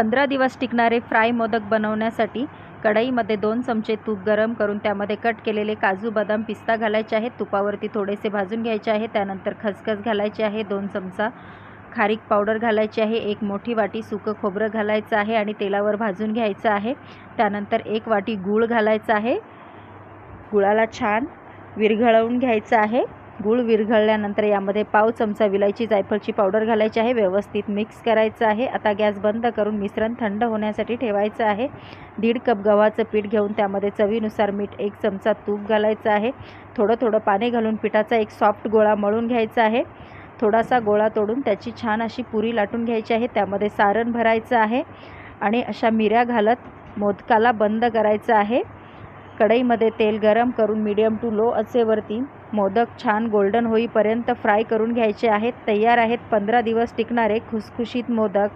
पंधरा दिवस टिकणारे फ्राय मोदक बनवण्यासाठी कढईमध्ये दोन चमचे तूप गरम करून त्यामध्ये कट केलेले काजू बदाम पिस्ता घालायचे आहेत. तुपावरती थोडेसे भाजून घ्यायचे आहे. त्यानंतर खसखस घालायचे आहे. दोन चमचा खारीक पावडर घालायची आहे. एक मोठी वाटी सुकं खोबरं घालायचं आहे आणि तेलावर भाजून घ्यायचं आहे. त्यानंतर एक वाटी गूळ घालायचं आहे. गुळाला छान विरघळवून घ्यायचं आहे. गूळ विरघळल्यानंतर यामध्ये पाव चमचा विलायची जायफळची पावडर घालायची आहे व्यवस्थित मिक्स करायचं आहे. आता गॅस बंद करून मिश्रण थंड होण्यासाठी ठेवायचं आहे. दीड कप गव्हाचं पीठ घेऊन त्यामध्ये चवीनुसार मीठ एक चमचा तूप घालायचं आहे. थोडं थोडं पाणी घालून पिठाचा एक सॉफ्ट गोळा मळून घ्यायचा आहे. थोडासा गोळा तोडून त्याची छान अशी पुरी लाटून घ्यायची आहे. त्यामध्ये सारण भरायचं आहे आणि अशा मिऱ्या घालत मोदकाला बंद करायचं आहे. कढईमध्ये तेल गरम करून मीडियम टू लो असेवरती मोदक छान गोल्डन होईपर्यंत फ्राय करून घ्यायचे आहेत. तयार आहेत. पंधरा दिवस टिकणारे खुसखुशीत मोदक.